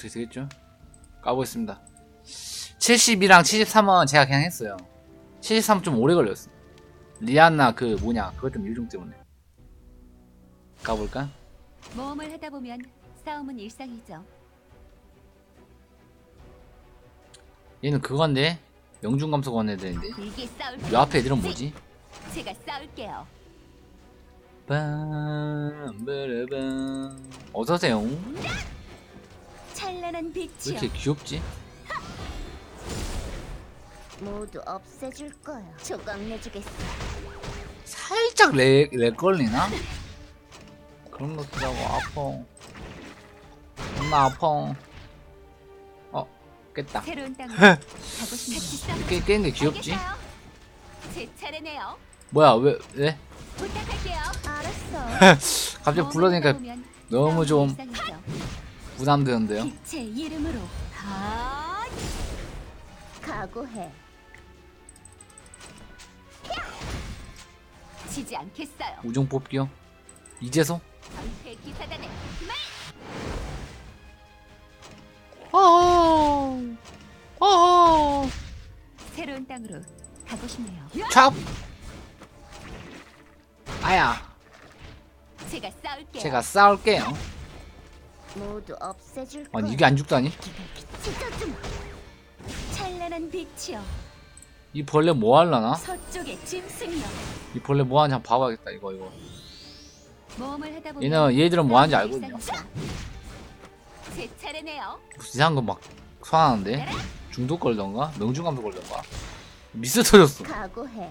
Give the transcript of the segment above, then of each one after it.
어떻게 되겠죠? 까보겠습니다 72랑 73은 제가 그냥 했어요 73은 좀 오래 걸렸어 리안나 그 뭐냐 그것 좀 유중 때문에 가볼까? 모험을 하다 보면 싸움은 일상이죠. 얘는 그건데 명중 감소 건해야 되는데 길게 싸울 요 앞에 애들은 뭐지? 제가 싸울게요. 빰 빠라밤 어서오세요 왜 찬란한 빛이요. 이렇게 귀엽지? 모두 없애줄 거야. 조각 내주겠어. 살짝 렉, 렉 걸리나? 그런 것 같기도 하고 아파 엄마 아파 어 깼다 새로운 땅으로 가고 싸우. 깨, 깨는 게 귀엽지? 제 차례네요. 뭐야 왜 왜? 부탁할게요. 알았어. 갑자기 불러니까 너무 좀. 부담되는데요 빛의 이름으로 다 각오해. 지지 않겠어요. 우정 뽑기요 이제서? 방패 기사단의 말 어허 어허 새로운 땅으로 가고 싶네요. 찹 아야 제가 싸울게요. 제가 싸울게요 모두 없애줄 거야. 아니 이게 안 죽다니? 찬란한 빛이요. 이 벌레 뭐 할라나? 서쪽의 짐승이요. 이 벌레 뭐 하는지 한번 봐봐야겠다 이거 이거 모험을 하다 보면 얘는 얘들은 뭐 하는지 알거든요 일상이죠. 제 차례네요. 무슨 이상한 거 막 소환하는데 중독 걸던가 명중감도 걸던가 미스 터졌어 각오해.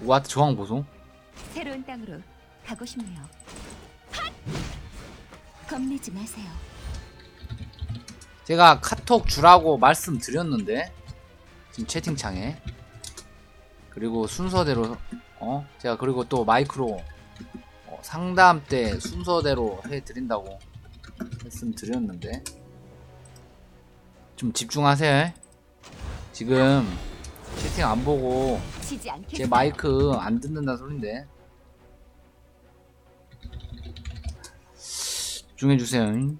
우와 저항 보소 새로운 땅으로 가고 싶네요. 겁내지 마세요. 제가 카톡 주라고 말씀드렸는데 지금 채팅창에 그리고 순서대로 어 제가 그리고 또 마이크로 어, 상담 때 순서대로 해드린다고 말씀드렸는데 좀 집중하세요 지금 채팅 안 보고 지지 않겠어요. 제 마이크 안 듣는다는 소린데 집중해주세요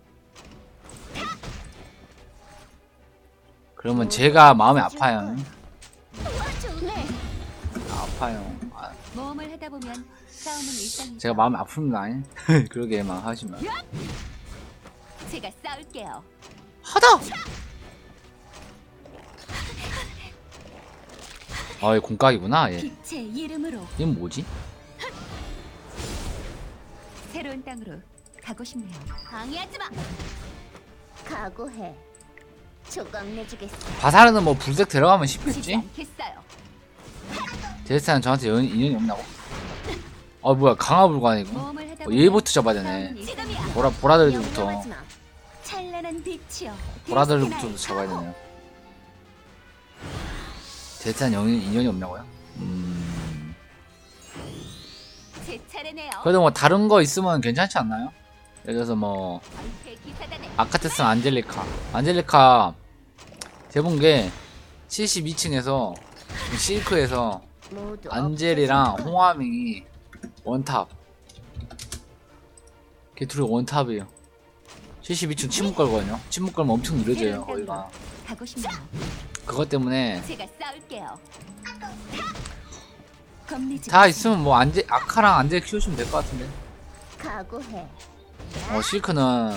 그러면 제가 마음이 아파요 네. 아파요 아, 모험을 하다 보면 싸움은 일상이죠. 제가 마음이 아픕니다 그러게만 하시면 제가 싸울게요. 하다 아얘 공각이구나 얘 빛의 이름으로 얘는 뭐지? 새로운 땅으로 가고 싶네요. 방해하지 마. 각오해. 조각 내주겠어. 바사르는 뭐 불색 들어가면 지지 쉽겠지? 않겠어요. 제스타는 저한테 연, 인연이 없나고? 아 뭐야 모험을 하다 어, 보면 얘부터 잡아야 되네. 보라 보라들부터 마. 찬란한. 보라들부터 잡아야. 되네요 제스타는 연, 인연이 없나고요? 음 제 차례네요. 그래도 뭐 다른 거 있으면 괜찮지 않나요? 예를 들어서 뭐 아카테스는 안젤리카 안젤리카 제본 게 72층에서 실크에서 안젤이랑. 홍화밍이 원탑 걔 둘이 원탑이에요 72층 침묵 걸거든요 침묵 걸면 엄청 느려져요 거기가. 그것 때문에 다. 있으면 뭐 안젤 아카랑 안젤 키우시면 될 것 같은데 각오해. 어 실크는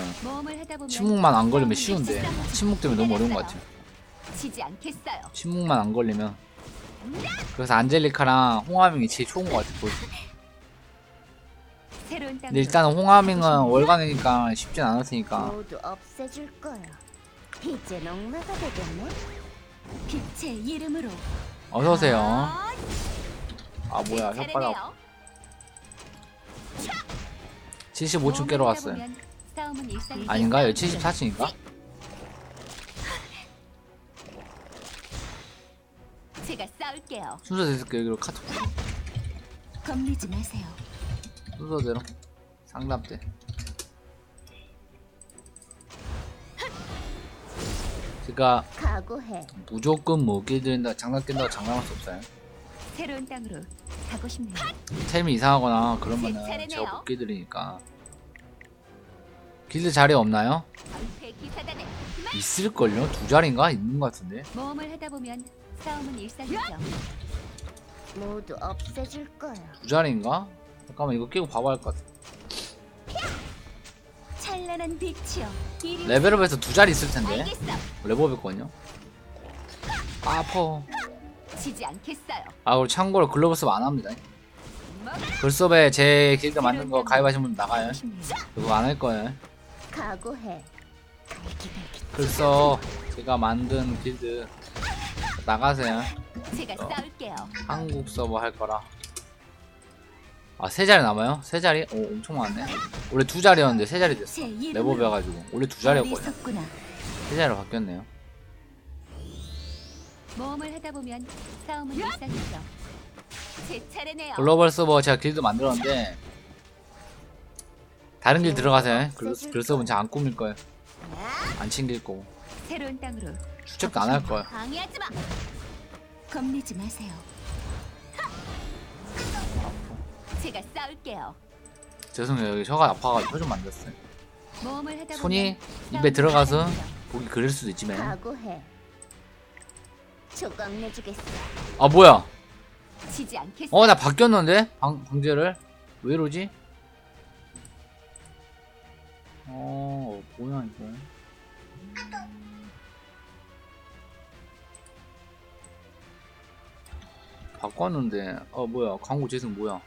침묵만 안 걸리면 쉬운데. 침묵 때문에 너무 어려운 것 같아요. 침묵만 안 걸리면. 그래서 안젤리카랑 홍화밍이 제일 좋은 것 같아요 근데 일단은 홍화밍은 월간이니까 쉽진 이름으로. 어서오세요. 아, 아 뭐야 제 혓바닥 75층 깨러 왔어요. 아닌가요? 74층인가? 제가 싸울게요. 순서대로 여기로 카톡 겁내지 마세요. 순서대로 상담 때 제가 각오해. 무조건 뭐 끼드린다 장난 낀다고 장난할 수 없어요 새로운 땅으로 가고 싶네요. 템이 이상하거나 그러면은 제. 제가 못 끼드리니까 길드 자리 없나요? 방패 기사단의 있을걸요? 두 자리인가? 있는 것 같은데 모험을 하다 보면 싸움은 일상이죠. 모두 없애줄 거야. 두 자리인가? 잠깐만 이거 끼고 봐봐야 할 것 같아 찬란한 빛이여. 이리 레벨업에서 두 자리 있을 텐데 알겠어. 레벨업 했거든요 아, 아퍼 지지 않겠어요. 아 우리 참고로 글로벌 서브 안 합니다. 글섭에 제 길드 만든 거 가입하신 분 나가요. 그거 안 할 거예요 각오해. 글써 제가 만든 길드 나가세요 제가 어. 싸울게요. 한국 서버 할 거라 아 세 자리 남아요? 세 자리? 오 엄청 많네 원래 두 자리였는데 세 자리 됐어 제 이름은 레버 배가지고 원래 두 자리였거든요 어리석구나. 세 자리로 바뀌었네요 모험을 하다 보면 싸움은 일상이죠. 제 차례네요. 글로벌 서버 제가 길드 만들었는데 다른 길 들어가세요 글, 글 서버는 제가 안 꾸밀 거예요 안 챙길 거고 새로운 땅으로 추적도 안 할 거예요 방해하지 마. 겁내지 마세요. 제가 싸울게요. 죄송해요 여기 혀가 아파가지고 혀 좀 만졌어요 모험을 하다 손이 입에 싸움은 들어가서 일상이죠. 보기 그릴 수도 있지만 각오해. 조각 내주겠어. 아 뭐야? 지지 않겠어. 어 나 바뀌었는데? 방, 방제를? 왜 이러지? 어 뭐야 이거 바꿨는데. 어 뭐야? 광고 재생 뭐야?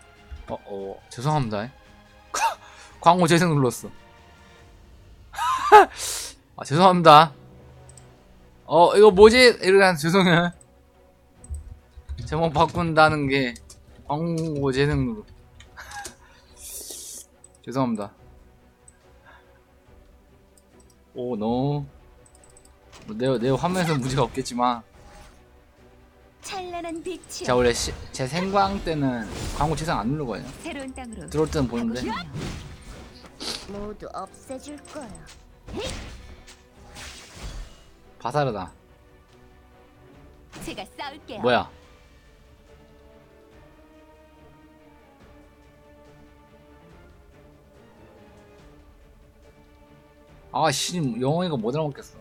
어어 죄송합니다. 광고 재생 눌렀어. 아 죄송합니다 어 이거 뭐지? 이러면 죄송해요. 제목 바꾼다는 게 광고 재생으로. 죄송합니다. 오 너무 내, 내 화면에서 문제가 없겠지만. 찬란한. 제가 원래 시, 제 생방 때는 광고 재생 안 누르거든요. 새로운 땅으로. 들어올 때는 보는데. 모두 없애줄 거야. 바사르다 제가 싸울게요. 뭐야 아 씨 영어이가 못 알아먹겠어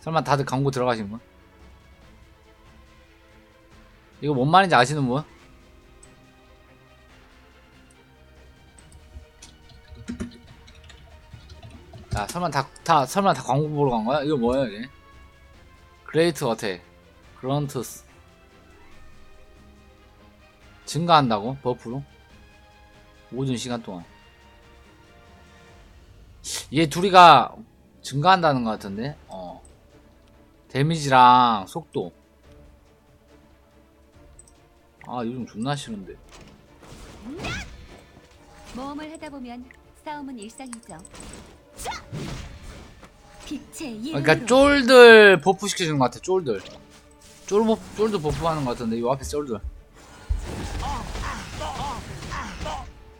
설마 다들 광고 들어가신 분? 이거 뭔 말인지 아시는 분? 설마 다, 다 설마 다 광고 보러 간 거야? 이거 뭐야 이게? 그레이트 어택 그런트스 증가한다고? 버프로? 모든 시간 동안 얘 둘이가 증가한다는 것 같은데? 어 데미지랑 속도 아 요즘 존나 싫은데 모험을 하다 보면 싸움은 일상이죠. 그러니까 쫄들 버프 시켜주는 것 같아 쫄들 쫄 버프, 쫄들 버프하는 것 같은데 이 앞에 쫄들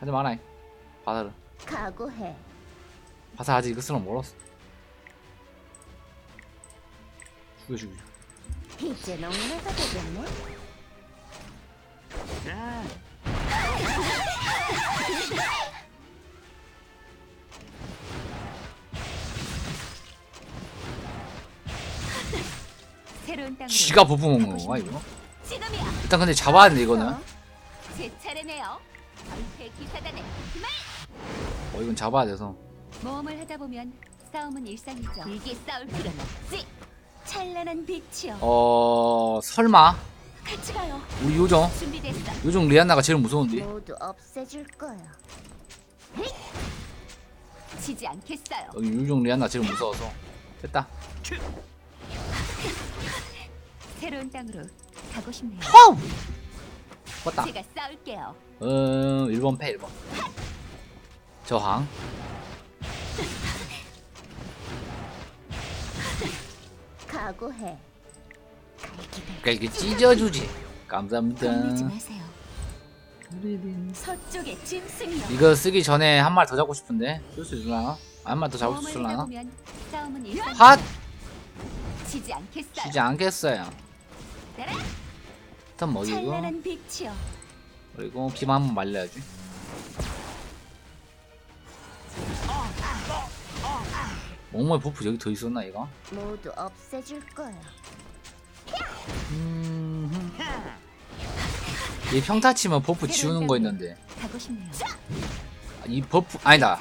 하지 마라 이. 바사르 각오해. 바사 아직 이거 쓰러 멀었어 죽여 죽여. 이제 농내가 되겠네. 땅으로 지가 버프 먹는 건가. 이거? 지금이야. 일단 근데 잡아야 돼 이거는 어? 제 차례네요. 방패 기사단의 힘을 어 이건 잡아야 돼서 모험을 하다 보면 싸움은 일상이죠. 길게 싸울 필요는 없지. 찬란한 빛이요. 어 설마 같이 가요. 우리 요정 준비됐어. 요정 리안나가 제일 무서운데 모두 없애줄 거야. 지지 않겠어요. 여기 요정 리안나 제일 무서워서 됐다 새로운 땅으로 가고 싶네요. 와우 왔다 제가 싸울게요. 어 1번 패 1번 저항 각오해. 갈기갈기. 그러니까 이게 찢어주지 감사합니다 마세요. 서쪽의 짐승이요. 이거 쓰기 전에 한 말 더 잡고 싶은데 쓸 수 있을라나? 한 말 더 잡을 수? 보면 싸움은 일상. 핫! 지지 않겠어요. 쉬지 않겠어요 일단 뭐 먹이고 그리고 비만 한번 말려야지. 몽골 버프 여기 더 있었나 얘가? 모두 없애줄 거야. 음... 얘 평타 치면 버프 지우는 거 있는데. 아, 이 버프 아니다.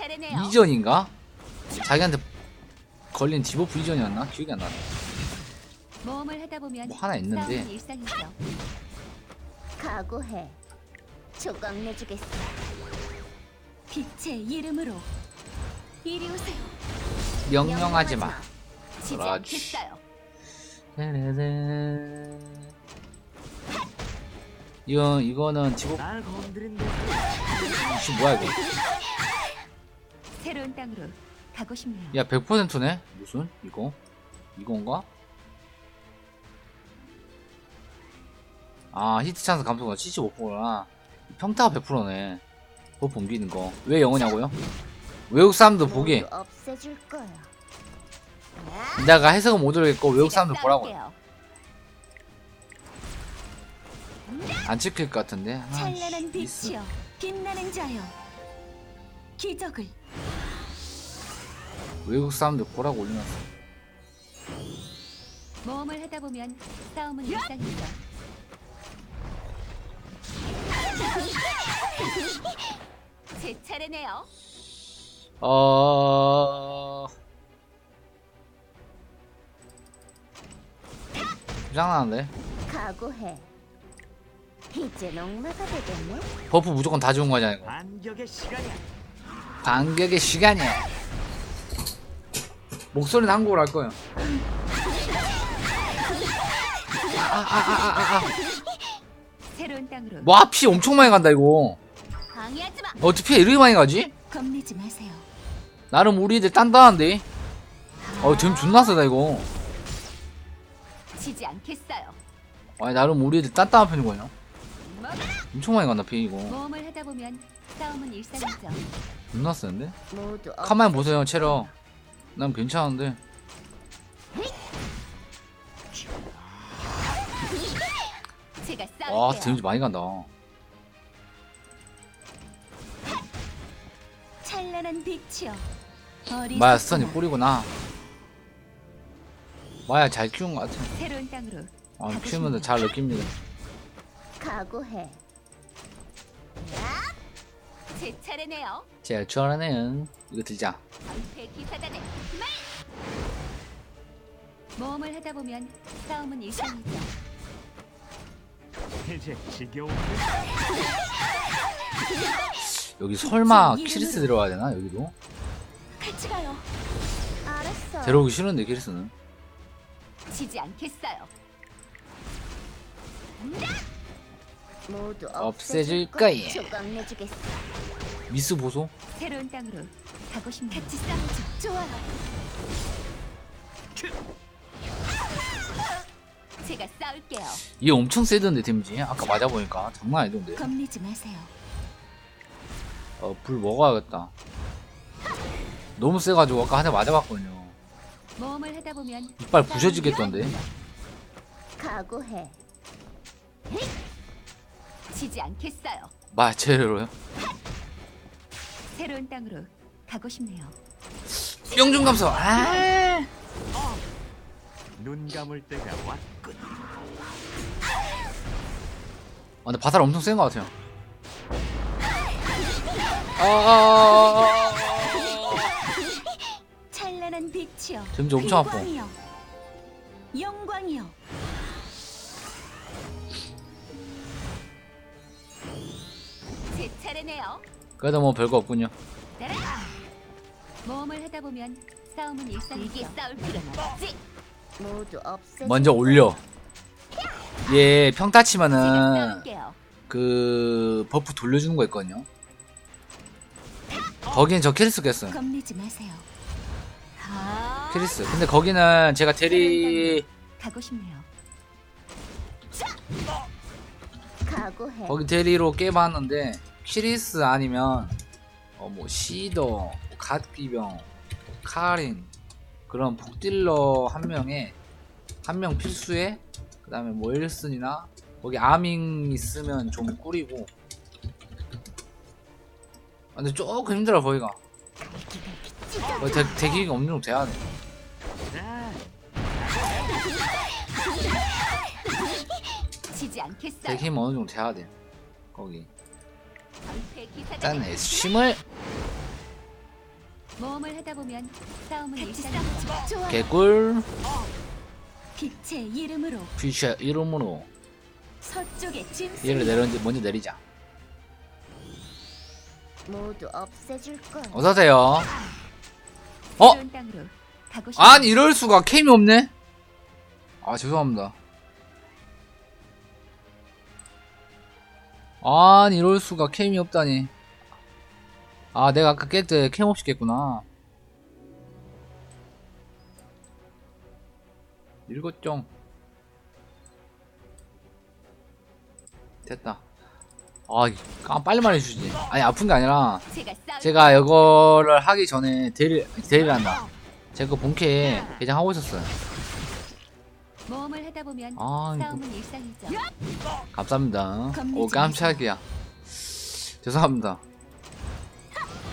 이전인가? 자기한테 걸린 디버프 이전이었나? 기억이 안 나네. 모험을 하다 보면 뭐 하나 있는데. 일상이죠. 각오해. 조각 내주겠어. 빛의 이름으로 이리 오세요. 명령하지 마 지지 그렇지. 않겠어요. 이거 이거는 디버프 날 건드린다. 지금 뭐야 이거 새로운 땅으로 가고 싶네요. 야 100%네 무슨 이거 이건가? 아 히트 찬스 감소가 75%구나 평타가 100%네 버프 옮기는 거 왜 영어냐고요? 외국 사람도 보기. 내가 해석은 못 들겠고 외국 제가 사람들 보라고. 안 찍힐 것 같은데 아. 빛이여 빛나는 자여 기적을 외국 사람들 보라고 올리면서 모험을 하다 보면 싸움은 일상이죠. 제 차례네요. 어... 장난한데? 각오해. 이제 농마가 되겠네. 버프 무조건 다 주는 거잖아 이거 반격의 시간이야. 반격의 시간이야 목소리는 한국어로 할 거야 아아아아아 새로운 땅으로 와, 피 엄청 많이 간다, 이거. 어떻게 피 이렇게 많이 가지? 겁내지 마세요. 나름 우리 애들 단단한데? 어, 점 존나 세다, 이거. 지지 않겠어요. 아니, 나름 우리 애들 단단한 편이거든요. 엄청 많이 간다, 피, 이거. 모험을 하다 보면 싸움은 일상이죠. 존나 세는데? 모두 가만히 보세요, 체력. 난 괜찮은데. 제가 와, 싸울게요. 데미지 많이 간다. 찬란한 빛이여. 마야, 스턴이. 꿀이구나. 마야, 잘 키운 것 같아. 새로운 땅으로 아, 키우면서 잘 느낍니다. 각오해. 제 차례네요. 제가 좋아하는 이거 들자. 방패 기사단의 말. 모험을 하다 보면 싸움은 일상이죠. 이제 지겨운 여기 설마 키리스 들어가야 되나, 여기도? 같이 가요. 알았어. 데려오기 싫은데, 키리스는. 지지 않겠어요. 모두 없애줄 없애줄 거야. 거야. 조각 내주겠어. 미스 보소? 새로운 땅으로 가고 싶네요. 같이 싸우죠. 좋아요. 제가 싸울게요. 얘 엄청 세던데 데미지 아까 맞아보니까 장난 아니던데 겁내지 마세요. 어불 먹어야겠다 너무 세가지고 아까 한 대 맞아봤거든요 모험을 하다 보면 이빨 부셔지겠던데 각오해. 지지 않겠어요. 마 제대로요? 새로운 땅으로 가고 싶네요. 뿅중 감소 아 눈 감을 때가 왔군. 아, 근데 바살 엄청 센 것 같아요 아, 아, 아, 찬란한 빛이여. 데미지 엄청 아파 영광이여. 영광이여. 제 차례네요. 그래도 뭐 별거 없군요 따라. 모험을 하다 보면 싸움은 일상이죠. 싸울 필요는 없지. 먼저 올려 얘 평타 제가 치면은. 그 버프 돌려주는 거 있거든요 거긴 저 캐리스 마세요. 아, 캐리스 근데 거기는 제가 대리. 거기 대리로 깨봤는데 키리스 아니면 어 뭐 시더, 갓기병, 카린 그런 북딜러 한 명에 한 명 필수에 그 다음에 뭐 윌슨이나 거기 아밍 있으면 좀 꿀이고 아, 근데 조금 힘들어 거기가 어, 대, 대기가 어느 정도 돼야 돼. 대기 힘 어느 정도 돼야 돼. 거기. 일단 S심을 모험을 하다 보면 싸움은 일상이죠. 좋아. 개꿀 빛의 이름으로 퓨처 이름으로 서쪽의 짐승. 얘를 내려 먼저 내리자. 모두 없애줄 거야. 어서오세요. 어? 땅으로 가고. 아니 이럴 수가 캠이 없네. 아 죄송합니다. 아니 이럴 수가 캠이 없다니. 아 내가 아까 깰 때 캠 없이 깼구나. 읽었죠. 됐다. 아 깜- 빨리 말해주지. 아니 아픈 게 아니라 제가 이거를 하기 전에 대리 대리를 한다. 제가 그 본캐 개장하고 있었어요. 아. 감사합니다. 오 깜짝이야. 죄송합니다.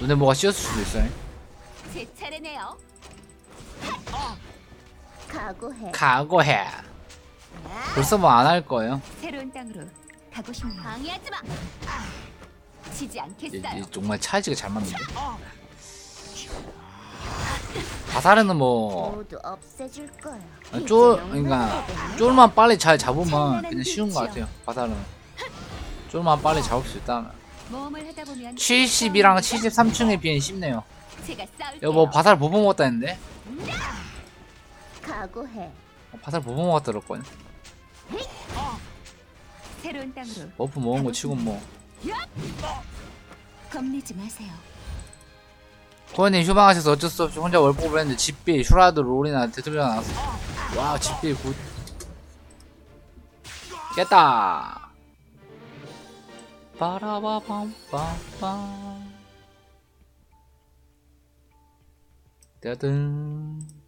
눈에 뭐가 씌었을 수도 있어요. 제 차례네요. 각오해. 각오해. 벌써 뭐 안 할 거예요. 새로운 땅으로 가고 싶네요. 방해하지 마. 지지 이, 않겠어요. 이 정말 차이지가 잘 맞는데. 바사르는 뭐 모두 없애줄 거야. 쫄, 이제 그러니까. 쫄만 빨리 잘 잡으면 그냥 쉬운 것. 같아요. 바사르는. 쫄만 빨리 잡을 수 있다면. 모험을 하다 보면 70이랑 73층에 비해 쉽네요. 제가. 여보 바사르 보보 먹었다 했는데? 각오해. 어, 바사르 보보 먹었다 그랬거든. 새로운 땅으로 버프 먹은 거 치고 뭐. 겁내지 마세요. 코어님 휴방하셔서 어쩔 수 없이 혼자 월복을 했는데 집비, 슈라드, 롤이나 데트리가 나왔어. 와, 집비 굿. 깼다. 빠라바밤빰빰. 따든.